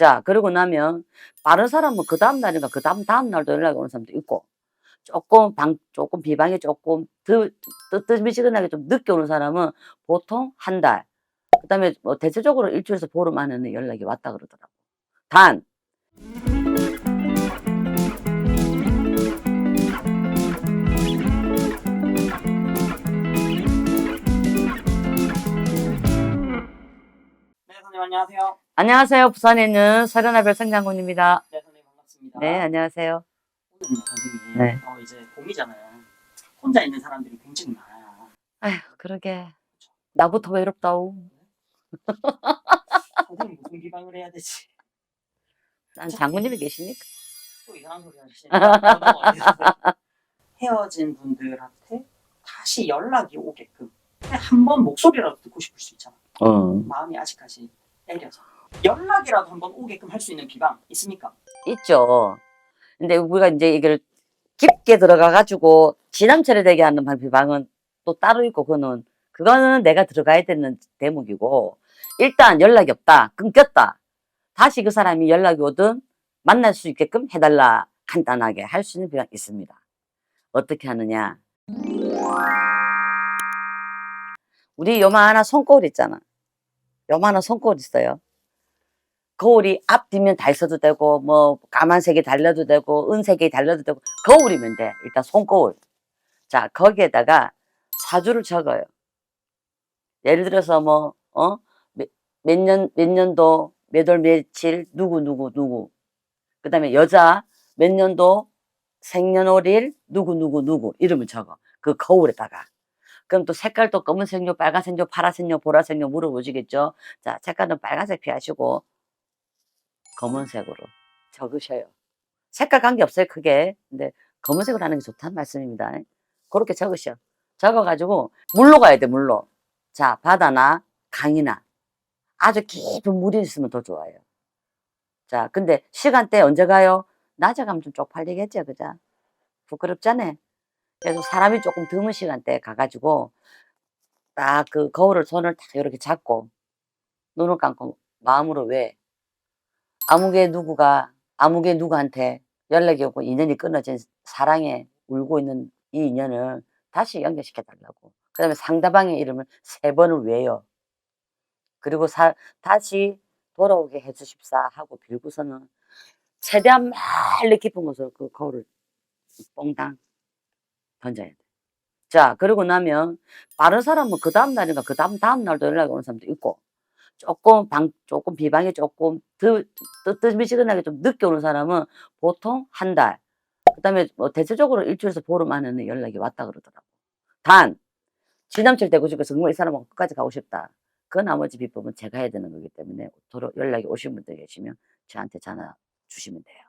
자, 그러고 나면 빠른 사람은 그 다음 날인가 그 다음 다음 날도 연락이 오는 사람도 있고 조금 방 조금 비방이 조금 더 뜨뜻미지근하게 좀 늦게 오는 사람은 보통 한 달. 그다음에 뭐 대체적으로 일주일에서 보름 안에는 연락이 왔다 그러더라고. 단 선생님 안녕하세요. 안녕하세요. 부산에 있는 서련아별 성장군입니다. 네, 선생님 반갑습니다. 네, 안녕하세요. 오늘은요, 선생님. 네. 어, 이제 봄이잖아요. 혼자 있는 사람들이 굉장히 많아요. 아휴, 그러게. 나부터 외롭다오. 선생님 무슨 기방을 해야 되지? 난 장군님이 계시니까. 또 이상한 소리 하시니까 헤어진 분들한테 다시 연락이 오게끔 한 번 목소리라도 듣고 싶을 수 있잖아. 어. 마음이 아직까지 애려서 연락이라도 한번 오게끔 할 수 있는 비방 있습니까? 있죠. 근데 우리가 이제 이걸 깊게 들어가가지고 지남철에 되게 하는 비방은 또 따로 있고, 그거는, 그거는 내가 들어가야 되는 대목이고, 일단 연락이 없다. 끊겼다. 다시 그 사람이 연락이 오든 만날 수 있게끔 해달라. 간단하게 할 수 있는 비방이 있습니다. 어떻게 하느냐. 우리 요만한 손거울 있잖아. 요만한 손거울 있어요. 거울이 앞 뒷면 다 있어도 되고 뭐 까만색이 달려도 되고 은색이 달려도 되고 거울이면 돼. 일단 손거울. 자 거기에다가 사주를 적어요. 예를 들어서 뭐 어 몇 년 몇 년도 몇 월 며칠 누구 누구 누구. 그 다음에 여자 몇 년도 생년월일 누구 누구 누구. 이름을 적어. 그 거울에다가 그럼 또 색깔도 검은색요 빨간색요 파란색요 보라색요 물어보시겠죠 자 색깔은 빨간색 피하시고 검은색으로 적으셔요. 색깔 관계 없어요, 크게. 근데 검은색으로 하는 게 좋다는 말씀입니다. 그렇게 적으셔. 적어가지고 물로 가야 돼, 물로. 자, 바다나 강이나 아주 깊은 물이 있으면 더 좋아요. 자, 근데 시간대 언제 가요? 낮에 가면 좀 쪽팔리겠죠, 그죠? 부끄럽잖아요. 그래서 사람이 조금 드문 시간대에 가가지고 딱 그 거울을 손을 딱 이렇게 잡고 눈을 감고 마음으로 왜 아무개 누구가 아무개 누구한테 연락이 오고 인연이 끊어진 사랑에 울고 있는 이 인연을 다시 연결시켜 달라고. 그 다음에 상대방의 이름을 세 번을 외요. 그리고 사, 다시 돌아오게 해주십사 하고 빌고서는 최대한 멀리 깊은 곳으로 그 거울을 뽕당 던져야 돼. 자, 그러고 나면 빠른 사람은 그 다음 날인가 그 다음 다음 날도 연락이 오는 사람도 있고 조금 방 조금 비방이 조금 더 뜨뜻미지근하게 좀 늦게 오는 사람은 보통 한 달. 그다음에 뭐 대체적으로 일주일에서 보름 안에는 연락이 왔다 그러더라고. 단 지남철 되고 싶어서 정말 이 사람하고 끝까지 가고 싶다. 그 나머지 비법은 제가 해야 되는 거기 때문에 도로 연락이 오신 분들 계시면 저한테 전화 주시면 돼요.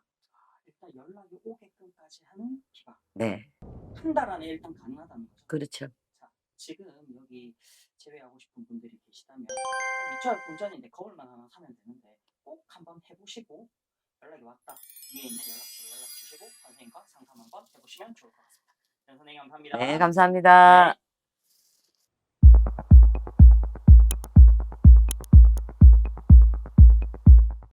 일단 연락이 오게끔까지 하는 기방. 네, 한 달 안에 일단 가능하다는 거죠. 그렇죠. 지금 여기 제외하고 싶은 분들이 계시다면 어, 미처 본전인데 거울만 하나 사면 되는데 꼭 한번 해보시고 연락이 왔다 위에 있는 연락처로 연락 주시고 선생님과 상담 한번 해보시면 좋을 것 같습니다. 네, 선생님 감사합니다. 네, 감사합니다. 네.